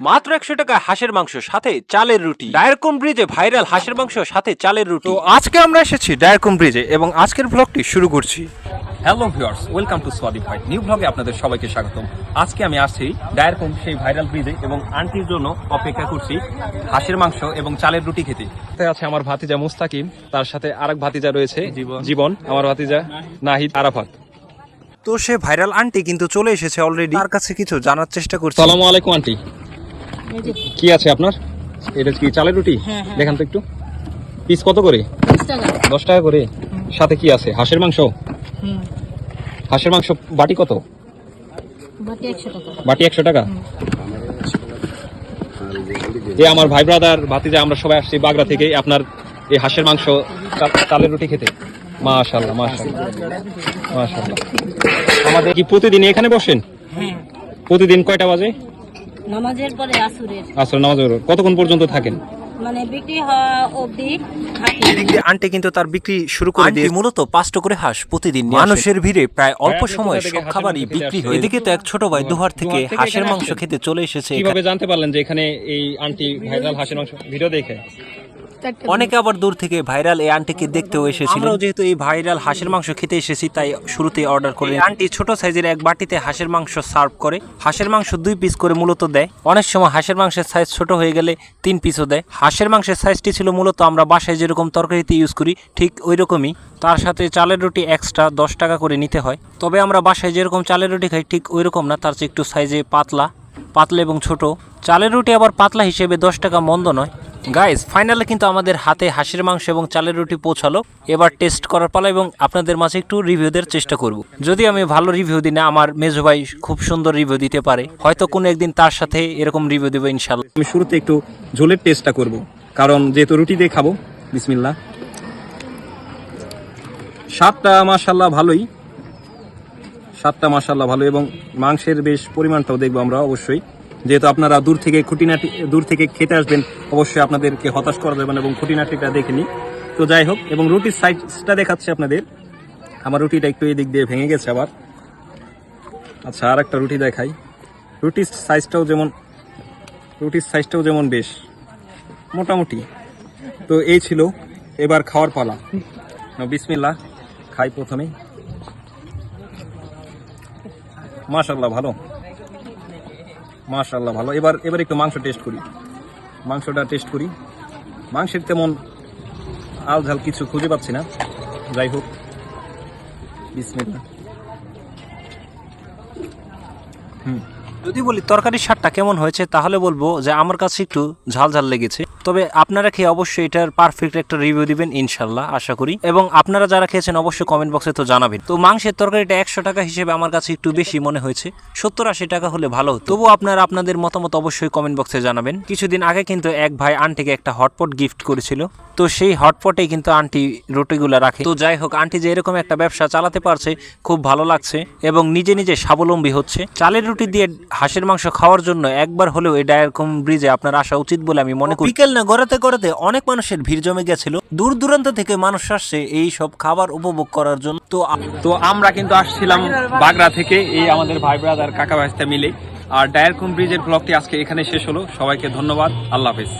মাত্র একশো টাকা হাঁসের মাংস সাথে চালের রুটি। ডায়ারকম ব্রিজে ভাইরাল হাঁসের মাংস সাথে চালের রুটি। তো আজকে আমরা এসেছি ডায়ারকম ব্রিজে এবং আজকের ব্লগটি শুরু করছি। হ্যালো ভিউয়ার্স ওয়েলকাম টু সোয়াদি ফাইট নিউ ব্লগে আপনাদের সবাইকে স্বাগতম। আজকে আমি আসছি ডায়ারকম সেই ভাইরাল ব্রিজে এবং আন্টির জন্য অপেক্ষা করছি হাঁসের মাংস এবং চালের রুটি খেতে। সাথে আছে আমার ভাতিজা মুস্তাকিম তার সাথে আরেক ভাতিজা রয়েছে জীবন। আমার ভাতিজা নাহিদ আরাফাত। তো সে ভাইরাল আন্টি কিন্তু চলে এসেছে অলরেডি তার কাছে কিছু জানার চেষ্টা করছি। সালামু আলাইকুম আন্টি। কি আছে আপনার? এটা কি চালের রুটি? হ্যাঁ, হ্যাঁ। দেখান তো একটু। পিস কত করে? দশ টাকা করে? সাথে কি আছে? হাঁসের মাংস? হাঁসের মাংস বাটি কত? বাটি একশো টাকা। যে আমার ভাই ব্রাদার ভাতিজা আমরা সবাই আসছি বাগড়া থেকে আপনার এই হাঁসের মাংস চালের রুটি খেতে। মাশাল্লাহ মাশাল্লাহ মাশাল্লাহ আমাদের কি প্রতিদিন এখানে বসেন? হ্যাঁ। প্রতিদিন কয়টা বাজে? নামাজের পরে আসরের। আসলে নামাজের কতক্ষণ পর্যন্ত থাকেন? মানে বিক্রি হওয়া অবধি থাকি। আন্টি কিন্তু তার বিক্রি শুরু করে দিয়ে মূলত পাঁচটা করে হাঁস প্রতিদিন মানুষের ভিড়ে প্রায় অল্প সময়ে সব খাবারই বিক্রি খেতে এদিকে তো এক ছোট ভাই দুহার থেকে হাঁসের মাংস খেতে চলে এসেছে কীভাবে জানতে পারলেন যে এখানে এই আন্টি ভাইরাল হাঁসের মাংস? ভিডিও দেখে। অনেকে আবার দূর থেকে ভাইরাল এই আন্টিকে দেখতেও এসেছিল যেহেতু এই ভাইরাল হাঁসের মাংস খেতে এসেছি তাই শুরুতেই অর্ডার করে। আন্টি ছোট সাইজের এক বাটিতে হাঁসের মাংস সার্ভ করে। হাঁসের মাংস দুই পিস করে মূলত দেয়। অনেক সময় হাঁসের মাংসের সাইজ ছোট হয়ে গেলে তিন পিসও দেয়। হাঁসের মাংসের সাইজটি ছিল মূলত আমরা বাসায় যেরকম তরকারিতে ইউজ করি ঠিক ওই রকমই তার সাথে চালের রুটি এক্সট্রা দশ টাকা করে নিতে হয়। তবে আমরা বাসায় যেরকম চালের রুটি খাই ঠিক ওই রকম না তার চেয়ে একটু সাইজে পাতলা পাতলা এবং ছোট। চালের রুটি আবার পাতলা হিসেবে দশ টাকা মন্দ নয়। গাইজ ফাইনালে কিন্তু আমাদের হাতে হাঁসের মাংস এবং চালের রুটি পৌঁছালো। এবার টেস্ট করার পালা এবং আপনাদের মাঝে একটু রিভিউ দেওয়ার চেষ্টা করব। যদি আমি ভালো রিভিউ দিই না, আমার মেজো ভাই খুব সুন্দর রিভিউ দিতে পারে। হয়তো কোনো একদিন তার সাথে এরকম রিভিউ দেবো ইনশাল্লাহ আমি শুরুতে একটু ঝোলের টেস্টটা করব। কারণ যেহেতু রুটি দিয়ে খাব, বিসমিল্লাহ। স্বাদটা মাশাল্লাহ ভালোই। স্বাদটা মাশাল্লাহ ভালো এবং মাংসের বেশ পরিমাণটাও দেখব আমরা অবশ্যই। যেহেতু আপনারা দূর থেকে খুঁটিনাটি, দূর থেকে খেতে আসবেন, অবশ্যই আপনাদেরকে হতাশ করা যাবে না এবং খুঁটিনাটিটা দেখে নিই তো যাই হোক, এবং রুটির সাইজটা দেখাচ্ছে আপনাদের। আমার রুটিটা একটু এই দিক দিয়ে ভেঙে গেছে আবার। আচ্ছা আর একটা রুটি দেখাই। রুটির সাইজটাও যেমন, রুটির সাইজটাও যেমন বেশ, মোটামুটি। তো এই ছিল এবার খাওয়ার পালা। বিসমিল্লা খাই প্রথমে মাশাল্লাহ ভালো। মাশাল্লাহ ভালো। এবার এবার একটু মাংস টেস্ট করি। মাংসটা টেস্ট করি। মাংসের তেমন আল ঝাল কিছু খুঁজে পাচ্ছি না। যাই হোক বিসমিল্লা যদি বলি তরকারির স্বাদটা কেমন হয়েছে, তাহলে বলব যে আমার কাছে একটু ঝাল ঝাল লেগেছে। তবে আপনারা খেয়ে অবশ্যই এটার পারফেক্ট একটা রিভিউ দিবেন ইনশাল্লাহ, আশা করি। এবং আপনারা যারা খেয়েছেন অবশ্যই কমেন্ট বক্সে তো জানাবেন। তো মাংসের তরকারিটা একশো টাকা হিসেবে আমার কাছে একটু বেশি মনে হয়েছে। সত্তর আশি টাকা হলে ভালো হতো। তবুও আপনারা আপনাদের মতামত অবশ্যই কমেন্ট বক্সে জানাবেন। কিছুদিন আগে কিন্তু এক ভাই আন্টিকে একটা হটপট গিফট করেছিল। তো সেই হটপটে কিন্তু আন্টি রুটিগুলো রাখে। তো যাই হোক, আন্টি যে এরকম একটা ব্যবসা চালাতে পারছে, খুব ভালো লাগছে এবং নিজে নিজে স্বাবলম্বী হচ্ছে। চালের রুটি দিয়ে হাঁসের মাংস খাওয়ার জন্য একবার হলেও এই ডায়ারকম ব্রিজে আপনার আসা উচিত বলে আমি মনে করি। বিকেল না গড়াতে গড়াতে অনেক মানুষের ভিড় জমে গেছিল। দূর দূরান্ত থেকে মানুষ আসছে এই সব খাবার উপভোগ করার জন্য। তো তো আমরা কিন্তু আসছিলাম বাগড়া থেকে এই আমাদের ভাই ব্রাদার কাকা ভাইস্তা মিলে আর ডায়ারকম ব্রিজের ব্লগটি আজকে এখানে শেষ হলো। সবাইকে ধন্যবাদ। আল্লাহ হাফেজ।